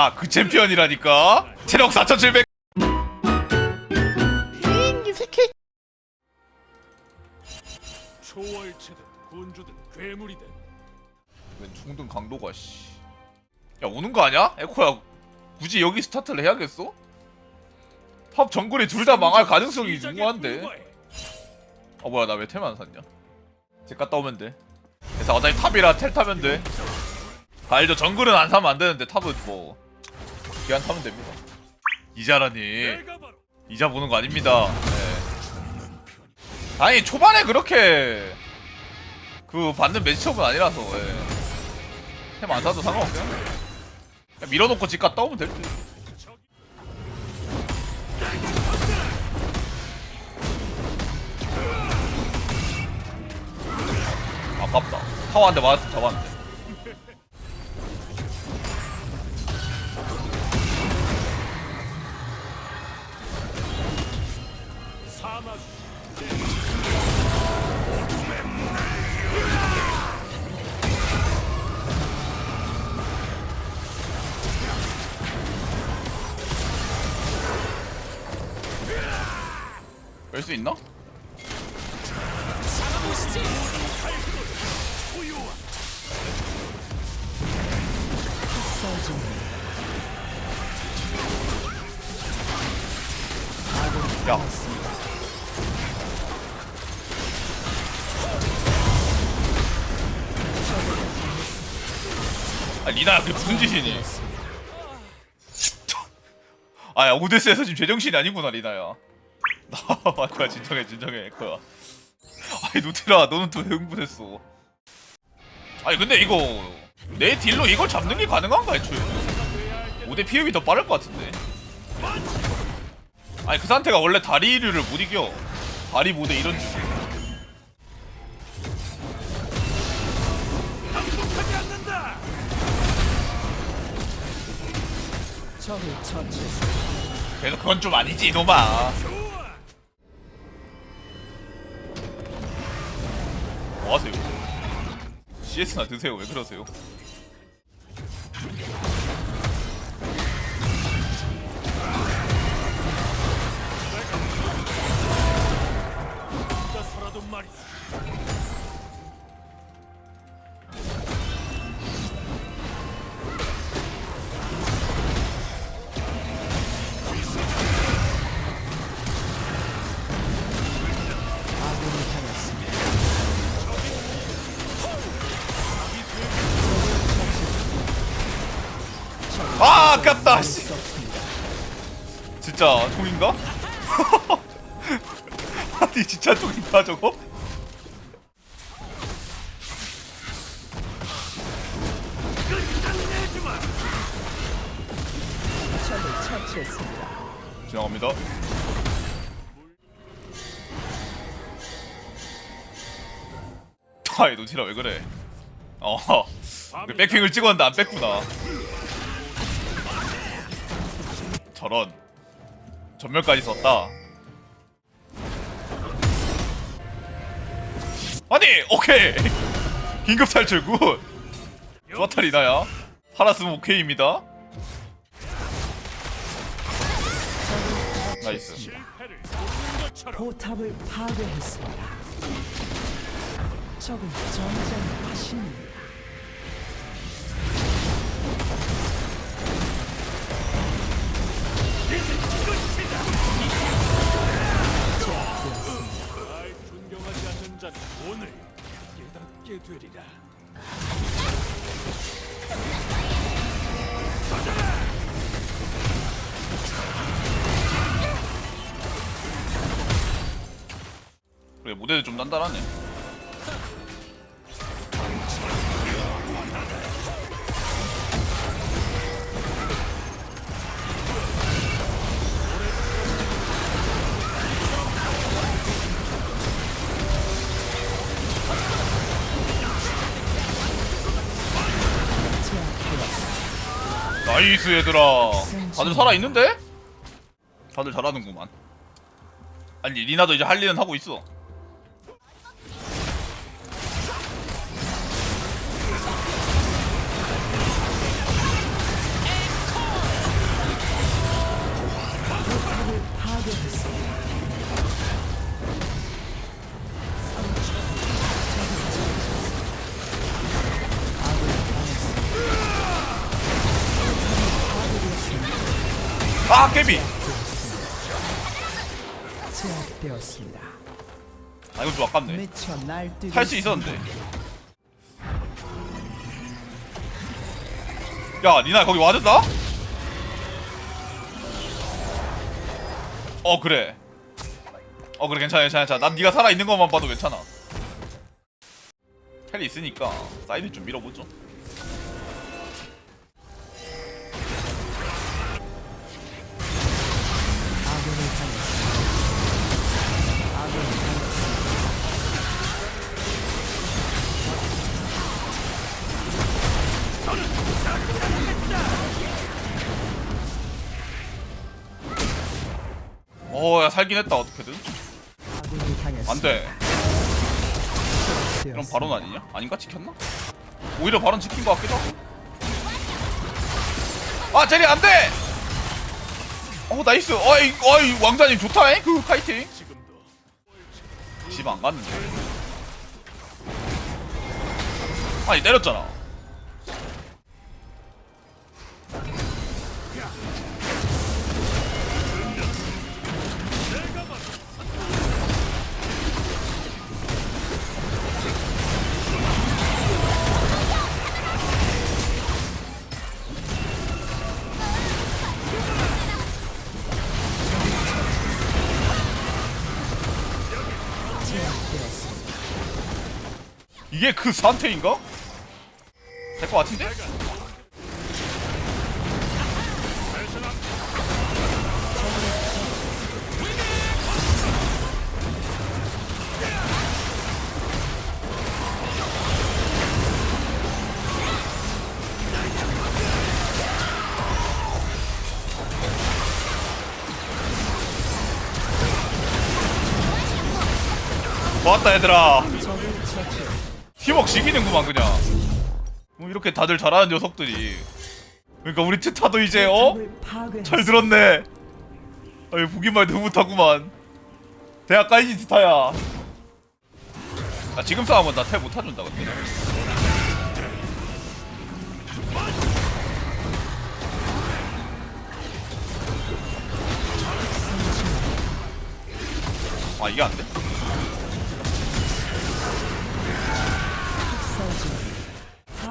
나 그 챔피언이라니까? 체력 4700 초월체든 군주든 괴물이든. 웬 중등 강도가 씨. 야 오는 거 아니야? 에코야 굳이 여기 스타트를 해야겠어? 탑 정글이 둘 다 망할 가능성이 중요한데. 아 뭐야 나왜템안 샀냐? 제 갔다 오면 돼. 그래서 어차피 탑이라 텔 타면 돼. 알죠 정글은 안 사면 안 되는데 탑은 뭐 기한 타면 됩니다. 이자라니. 이자 보는 거 아닙니다. 네. 아니 초반에 그렇게 그 받는 매치업은 아니라서 예. 템안 사도 상관없어요. 그냥 밀어놓고 집 갔다 오면 될 듯. 아깝다. 타워 한 대 맞았으면 잡았는데 뺄수 있나? 야. 아 리나야 그게 무슨 짓이니? 아야 오데스에서 지금 제정신이 아니구나 리나야. 나 맞아 진정해 진정해 에코야. 아니 노티라 너는 또 왜 흥분했어? 아니 근데 이거 내 딜로 이걸 잡는 게 가능한가 애초에? 5대 피흡이 더 빠를 것 같은데. 아니 그 상태가 원래 다리류를 못 이겨. 다리 모드 이런 줄. 그래서 그건 좀 아니지 이놈아. 좋아. 뭐 하세요? CS나 드세요 왜 그러세요? 아 아깝다 씨. 진짜 총인가? 아니 진짜 총인가 저거? 지나갑니다. 아이 노티라 왜 그래? 어, 그 백핑을 찍었는데 안 뺐구나. 저런 전멸까지 썼다. 아니 오케이 긴급 탈출 굿. 좋았다 리나야. 살았으면 오케이입니다. 나이스. 포탑을 파괴했습니다. 적은 화신입니다. 제압되었습니다. 무대도 좀 단단하네. 나이스 얘들아. 다들 살아 있는데? 다들 잘하는구만. 아니 리나도 이제 할 일은 하고 있어. 아 깨비. 제압되었습니다. 아 이거 좀 아깝네. 미쳐 날뛰고 할수 있습니다. 있었는데. 야 니나 거기 와준다? 어 그래. 어 그래 괜찮아 괜찮아 괜찮아. 난 니가 살아있는 것만 봐도 괜찮아. 텔이 있으니까 사이드 좀 밀어보죠 살긴 했다 어떻게든. 안돼 그럼 바론 아니냐? 아닌가? 지켰나? 오히려 바론 지킨 것 같기도 하고 아 제리 안돼! 어 나이스 어이 어이 왕자님 좋다잉 그 지금도 집안 갔는데 아니 때렸잖아 이게 그 상태인가? 될 것 같은데? 좋았다 얘들아. 팀워크 지기는구만 그냥. 뭐 이렇게 다들 잘하는 녀석들이. 그러니까 우리 트타도 이제 어? 잘 들었네. 아이 보기만 해도 흐뭇하구만. 대학 까이지 트타야? 아 지금 싸움은 나퇴 못타준다 근데. 아 이게 안돼?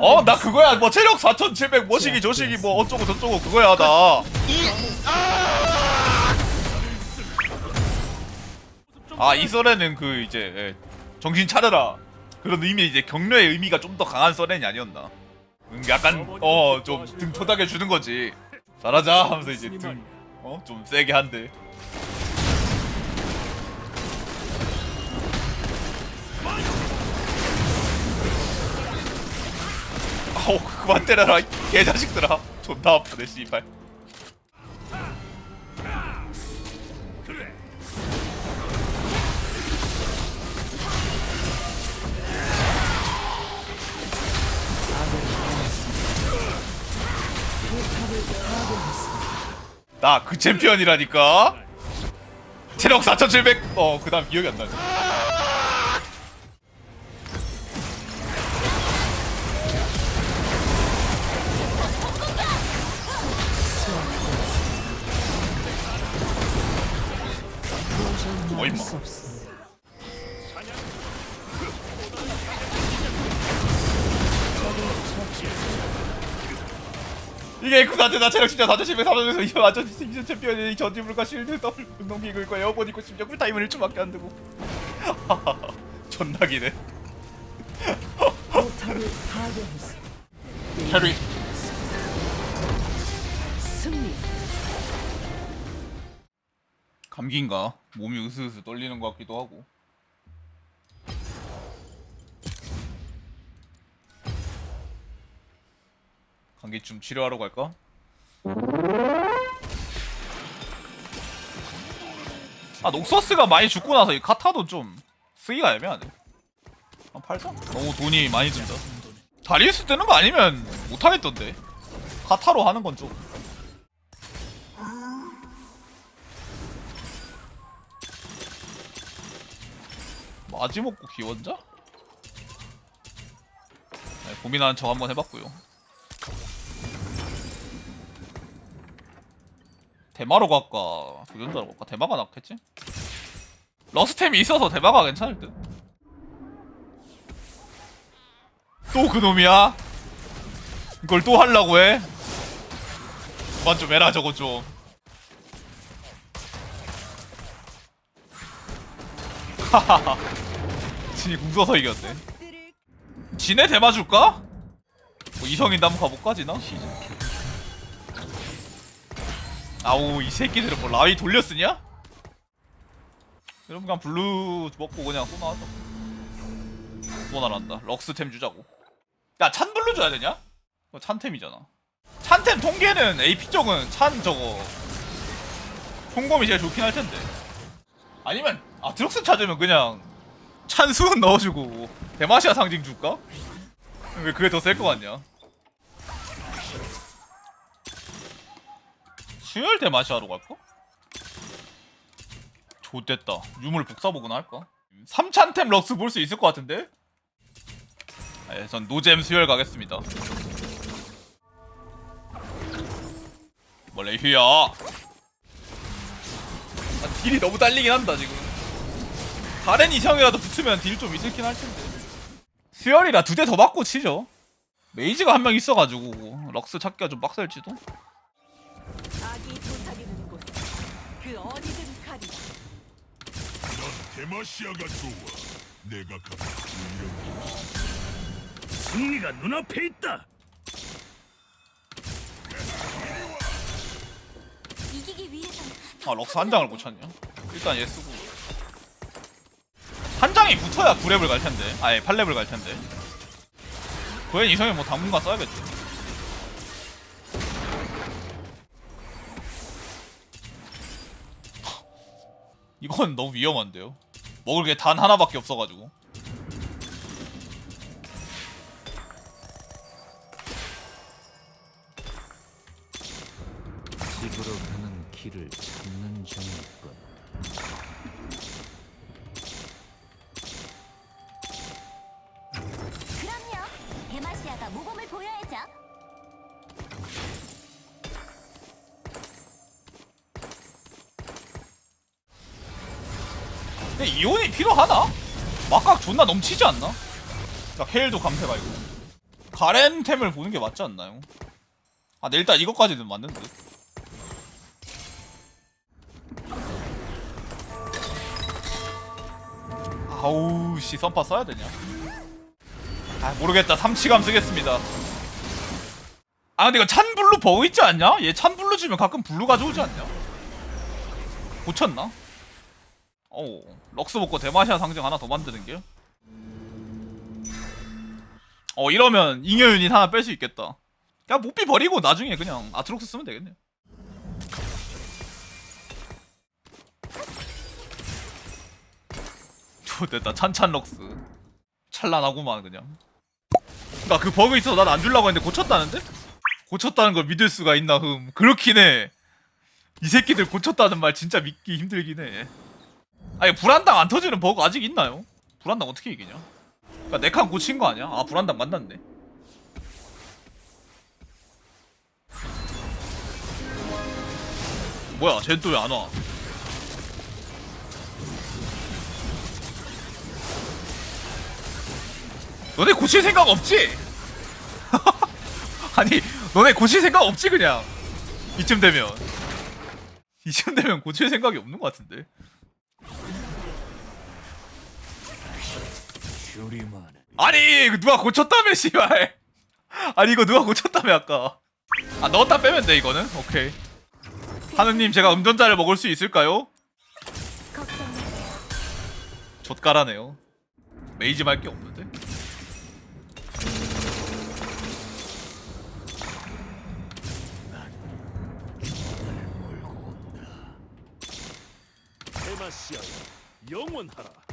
어 나 그거야 뭐 체력 4700 뭐시기 저시기 뭐 어쩌고 저쩌고 그거야 나 아, 이 썰에는 그 이제 예, 정신 차려라 그런 의미 이제 격려의 의미가 좀 더 강한 썰렌이 아니었나. 음, 약간 어 좀 등 토닥여 주는 거지. 잘하자 하면서 이제 등어좀 세게 한대. 아우 그만 때려라 이 개자식들아. 존나 아프네 씨발. 나 그 챔피언이라니까. 체력 4,700. 어, 그 다음 기억이 안 나네. 어, 임마. 수 없습니다. 이게 그한테 나 체력 진짜 4,700 사라져서 이 완전 이전 챔피언이 전지물과 실드 더블 운동기 긁고 에어본 입고 심지어 쿨타임을 1초밖에 안 되고. 존나기네. 캐리. 승리. 감기인가? 몸이 으스으스 떨리는 것 같기도 하고. 감기 좀 치료하러 갈까? 아 녹서스가 많이 죽고 나서 이 카타도 좀 쓰기가 애매하네. 한 팔자? 너무 돈이 많이 든다. 다리우스 뜨는 거 아니면 못하겠던데. 카타로 하는 건 좀. 마지막고 기원자? 네, 고민하는 척 한번 해봤고요. 대마로 갈까 도전자로 갈까 대마가 낫겠지? 러스템이 있어서 대마가 괜찮을 듯. 또 그놈이야? 이걸 또 하려고 해? 그만 좀 해라 저거 좀. 하하하. 진이 궁서서 이겼네. 진에 대마 줄까? 뭐 이성인 한번 가볼까 지나? 아우 이 새끼들은 뭐 라위 돌려쓰냐? 이러면 그냥 블루 먹고 그냥 소나 하자 소나란다 럭스템 주자고 야 찬 블루 줘야 되냐? 그거 찬템이잖아 찬템 통계는 AP 쪽은 찬 저거 총검이 제일 좋긴 할 텐데 아니면 아트록스 찾으면 그냥 찬수은 넣어주고 대마시아 상징 줄까? 왜 그게 더 셀 것 같냐? 수혈 대마시아로 갈까? 좋됐다 유물 복사보거나 할까? 3찬템 럭스 볼 수 있을 것 같은데? 네, 전 노잼 수혈 가겠습니다 뭐 레휴야 아, 딜이 너무 딸리긴 한다 지금 다른 이성이라도 붙으면 딜 좀 있을긴 할 텐데 수혈이라 두 대 더 맞고 치죠 메이지가 한 명 있어가지고 럭스 찾기가 좀 빡셀지도 곳. 그 어디든 가리. 데마시아가 좋아. 내가 승리가 눈앞에 있다. 이기기 위해선 아 럭스 한 장을 못 찾냐? 일단 얘 쓰고 한 장이 붙어야 9렙을 갈 텐데. 아예 8렙을 갈 텐데. 고현 이성이 뭐 당분간 써야겠지. 이건 너무 위험한데요. 먹을 게 단 하나밖에 없어가지고. 집으로 가는 길을 근데 이온이 필요하나? 막각 존나 넘치지 않나? 자 케일도 감패가 있고 가렌템을 보는 게 맞지 않나요? 아, 네, 일단 이것까지는 맞는 듯. 아우, 씨, 선파 써야 되냐? 아, 모르겠다. 삼치감 쓰겠습니다. 아, 근데 이거 찬블루 버그 있지 않냐? 얘 찬블루 주면 가끔 블루 가져오지 않냐? 고쳤나? 어우, 럭스 먹고 대마시아 상징 하나 더 만드는 게? 어, 이러면 잉여 유닛 하나 뺄 수 있겠다. 그냥 못비 버리고 나중에 그냥 아트록스 쓰면 되겠네. 좋됐다 찬찬 럭스 찬란하구만 그냥 나그 버그 있어서 난 안 줄라고 했는데 고쳤다는데? 고쳤다는 걸 믿을 수가 있나 흠 그렇긴 해이 새끼들 고쳤다는 말 진짜 믿기 힘들긴 해 아니 불안당 안 터지는 버그 아직 있나요? 불안당 어떻게 이기냐? 그니까 네칸 고친 거 아니야? 아 불안당 만났네 뭐야 쟤는 또왜 안 와? 너네 고칠 생각 없지? 아니 너네 고칠 생각 없지 그냥 이쯤 되면 이쯤 되면 고칠 생각이 없는 것 같은데 아니 이거 누가 고쳤다며 씨발. 아니 이거 누가 고쳤다며 아까. 아 넣었다 빼면 돼 이거는? 오케이. 하느님 제가 음전자를 먹을 수 있을까요? 좆가라네요. 메이지 말게 없는데? 데마시아여 영원하라.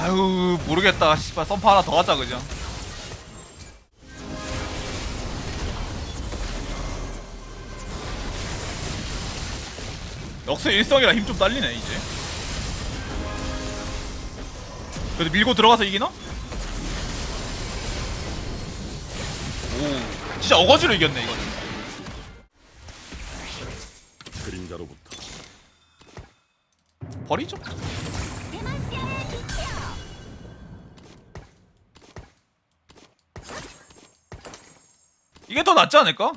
아유 모르겠다. 씨발 썸파 하나 더 하자 그냥. 역스 일성이라 힘 좀 딸리네 이제. 그래도 밀고 들어가서 이기나? 오 진짜 어거지로 이겼네 이거는. 그림자로부터. 버리죠 이게 더 낫지 않을까?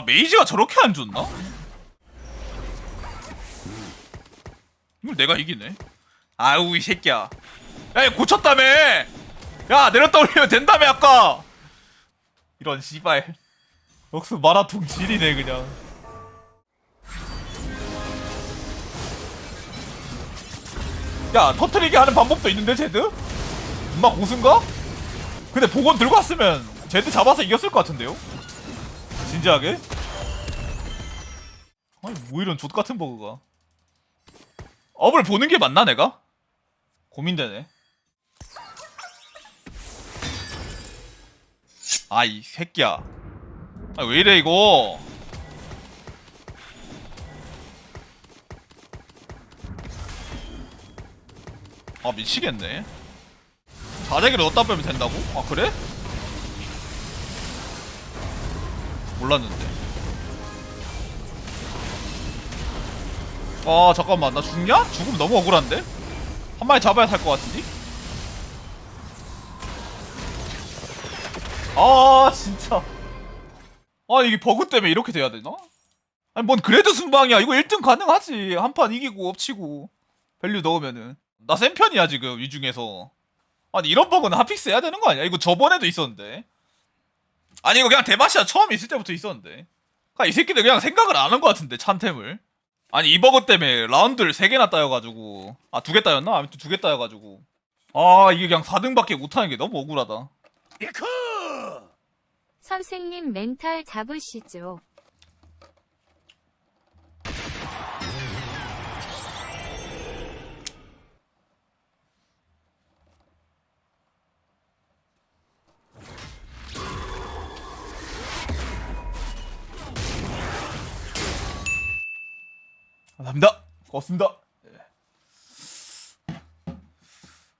와 메이지가 저렇게 안 좋나? 이걸 내가 이기네 아우 이 새끼야 야 이거 고쳤다며 야 내렸다 올리면 된다며 아까 이런 씨발 역수 마라통 질이네 그냥 야 터트리게 하는 방법도 있는데 제드? 막 고순가? 근데 복원 들고 왔으면 제드 잡아서 이겼을 것 같은데요? 진지하게? 아니 뭐 이런 족 같은 버그가 업을 보는 게 맞나 내가? 고민되네 아 이 새끼야 아 왜 이래 이거 아 미치겠네 자재기를 넣었다 빼면 된다고? 아 그래? 몰랐는데. 아 잠깐만 나 죽냐? 죽으면 너무 억울한데? 한 마리 잡아야 살 것 같은데? 아 진짜 아 이게 버그 때문에 이렇게 돼야 되나? 아니 뭔 그래도 순방이야 이거 1등 가능하지 한 판 이기고 엎치고 밸류 넣으면은 나 센 편이야 지금 이 중에서 아니 이런 버그는 핫픽스 해야 되는 거 아니야? 이거 저번에도 있었는데 아니 이거 그냥 대마시아 처음 있을 때부터 있었는데. 그러니까 이 새끼들 그냥 생각을 안 한 것 같은데 찬템을. 아니 이 버그 때문에 라운드를 3개나 따여가지고. 아 두 개 따였나? 아무튼 두 개 따여가지고. 아 이게 그냥 4등밖에 못하는 게 너무 억울하다. 선생님 멘탈 잡으시죠. 감사합니다. 고맙습니다. 예.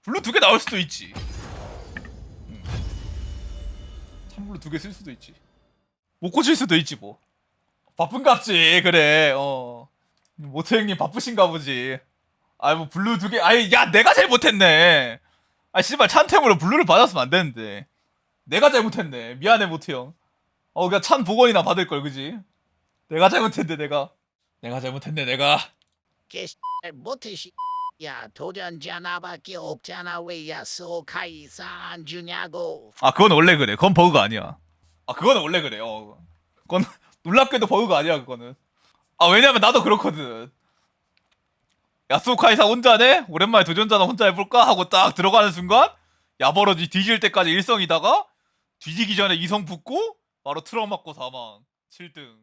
블루 두 개 나올 수도 있지. 음. 찬블루 두 개 쓸 수도 있지. 못 고칠 수도 있지 뭐. 바쁜갑지 그래. 어. 모태 형님 바쁘신가 보지. 아이 뭐 블루 두 개 아이 야 내가 제일 못했네. 아 씨발 찬템으로 블루를 받았으면 안 되는데. 내가 잘못했네. 미안해 모태 형 어 그냥 찬 복원이나 받을 걸 그지? 내가 잘못했네 내가 내가 잘못했네 내가. 개 못해 씨. 야 도전자 나밖에 없잖아 왜야 소카이사 안 주냐고. 아 그건 원래 그래. 그건 버그가 아니야. 아 그거는 원래 그래 어. 그건 놀랍게도 버그가 아니야 그거는. 아 왜냐면 나도 그렇거든. 야스오카이사 혼자네 오랜만에 도전자나 혼자 해볼까? 하고 딱 들어가는 순간 야버러지 뒤질 때까지 일성이다가 뒤지기 전에 이성 붙고 바로 트럭 맞고 사망. 7등